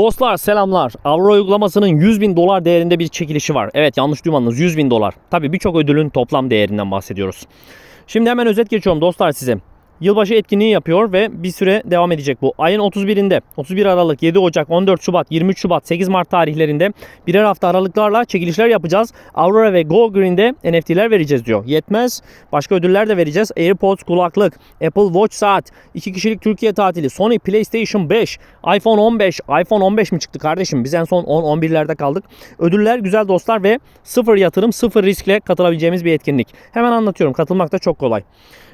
Dostlar selamlar. Avro uygulamasının 100 bin dolar değerinde bir çekilişi var. Evet yanlış duymadınız 100 bin dolar. Tabi birçok ödülün toplam değerinden bahsediyoruz. Şimdi hemen özet geçiyorum dostlar size. Yılbaşı etkinliği yapıyor ve bir süre devam edecek bu. Ayın 31'inde 31 Aralık, 7 Ocak, 14 Şubat, 23 Şubat, 8 Mart tarihlerinde birer hafta aralıklarla çekilişler yapacağız. Aurora ve Go Green'de NFT'ler vereceğiz diyor. Yetmez. Başka ödüller de vereceğiz. AirPods kulaklık, Apple Watch saat, 2 kişilik Türkiye tatili, Sony PlayStation 5, iPhone 15, iPhone 15 mi çıktı kardeşim? Biz en son 10-11'lerde kaldık. Ödüller güzel dostlar ve sıfır yatırım, sıfır riskle katılabileceğimiz bir etkinlik. Hemen anlatıyorum. Katılmak da çok kolay.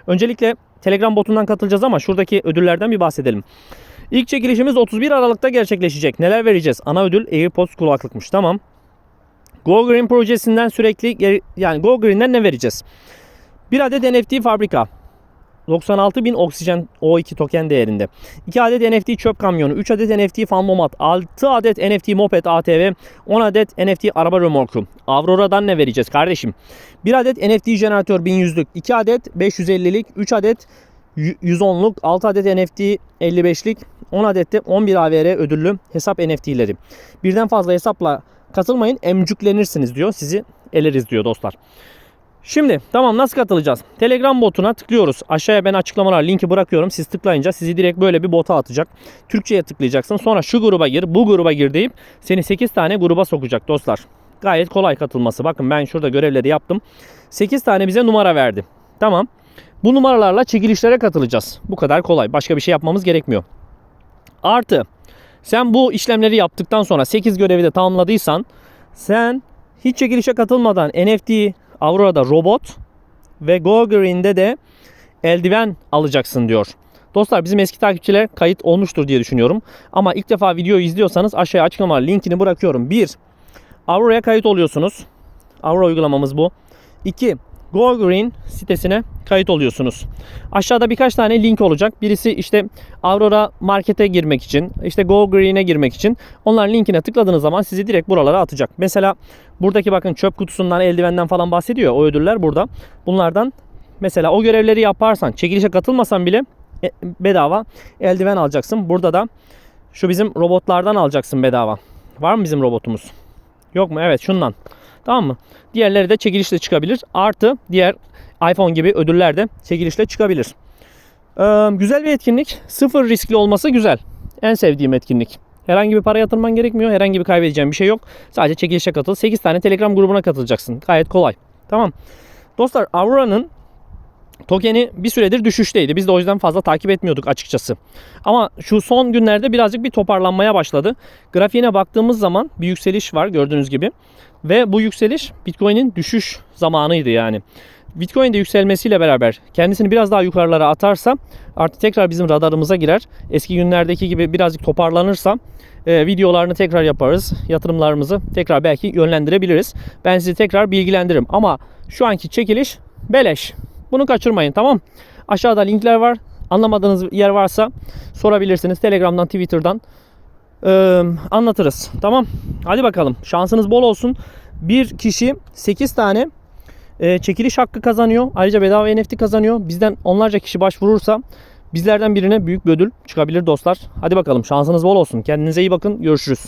Öncelikle Telegram botundan katılacağız ama şuradaki ödüllerden bir bahsedelim. İlk çekilişimiz 31 Aralık'ta gerçekleşecek. Neler vereceğiz? Ana ödül AirPods kulaklıkmış. Tamam. Go Green projesinden sürekli yani Go Green'den ne vereceğiz? Bir adet NFT fabrika. 96 bin oksijen O2 token değerinde. 2 adet NFT çöp kamyonu, 3 adet NFT fanmomat, 6 adet NFT moped ATV, 10 adet NFT araba römorku. Aurora'dan ne vereceğiz kardeşim? 1 adet NFT jeneratör 1100'lük, 2 adet 550'lik, 3 adet 110'luk, 6 adet NFT 55'lik, 10 adet de 11 AVR ödüllü hesap NFT'leri. Birden fazla hesapla katılmayın emcüklenirsiniz diyor. Sizi eleriz diyor dostlar. Şimdi tamam nasıl katılacağız? Telegram botuna tıklıyoruz. Aşağıya ben açıklamalar linki bırakıyorum. Siz tıklayınca sizi direkt böyle bir bota atacak. Türkçe'ye tıklayacaksın. Sonra şu gruba gir, bu gruba gir deyip seni 8 tane gruba sokacak dostlar. Gayet kolay katılması. Bakın ben şurada görevleri yaptım. 8 tane bize numara verdi. Tamam. Bu numaralarla çekilişlere katılacağız. Bu kadar kolay. Başka bir şey yapmamız gerekmiyor. Artı sen bu işlemleri yaptıktan sonra 8 görevi de tamamladıysan sen hiç çekilişe katılmadan NFT, Aurora'da robot ve Go Green'de de eldiven alacaksın diyor. Dostlar bizim eski takipçiler kayıt olmuştur diye düşünüyorum. Ama ilk defa videoyu izliyorsanız aşağıya açıklama linkini bırakıyorum. 1. Aurora'ya kayıt oluyorsunuz. Aurora uygulamamız bu. 2. Go Green sitesine kayıt oluyorsunuz. Aşağıda birkaç tane link olacak. Birisi işte Aurora Market'e girmek için, işte Go Green'e girmek için. Onların linkine tıkladığınız zaman sizi direkt buralara atacak. Mesela buradaki bakın çöp kutusundan, eldivenden falan bahsediyor. O ödüller burada. Bunlardan mesela o görevleri yaparsan, çekilişe katılmasan bile e, bedava eldiven alacaksın. Burada da şu bizim robotlardan alacaksın bedava. Var mı bizim robotumuz? Yok mu? Evet şundan. Tamam mı? Diğerleri de çekilişle çıkabilir. Artı diğer iPhone gibi ödüller de çekilişle çıkabilir. Ee, güzel bir etkinlik. Sıfır riskli olması güzel. En sevdiğim etkinlik. Herhangi bir para yatırman gerekmiyor. Herhangi bir kaybedeceğin bir şey yok. Sadece çekilişe katıl. 8 tane Telegram grubuna katılacaksın. Gayet kolay. Tamam. Dostlar Aurora'nın tokeni bir süredir düşüşteydi. Biz de o yüzden fazla takip etmiyorduk açıkçası. Ama şu son günlerde birazcık bir toparlanmaya başladı. Grafiğine baktığımız zaman bir yükseliş var gördüğünüz gibi. Ve bu yükseliş Bitcoin'in düşüş zamanıydı yani. Bitcoin de yükselmesiyle beraber kendisini biraz daha yukarılara atarsa artık tekrar bizim radarımıza girer. Eski günlerdeki gibi birazcık toparlanırsa e, videolarını tekrar yaparız. Yatırımlarımızı tekrar belki yönlendirebiliriz. Ben sizi tekrar bilgilendiririm. Ama şu anki çekiliş beleş. Bunu kaçırmayın tamam. Aşağıda linkler var. Anlamadığınız yer varsa sorabilirsiniz. Telegram'dan, Twitter'dan e, anlatırız. Tamam. Hadi bakalım. Şansınız bol olsun. Bir kişi 8 tane e, çekiliş hakkı kazanıyor. Ayrıca bedava NFT kazanıyor. Bizden onlarca kişi başvurursa bizlerden birine büyük bir ödül çıkabilir dostlar. Hadi bakalım şansınız bol olsun. Kendinize iyi bakın. Görüşürüz.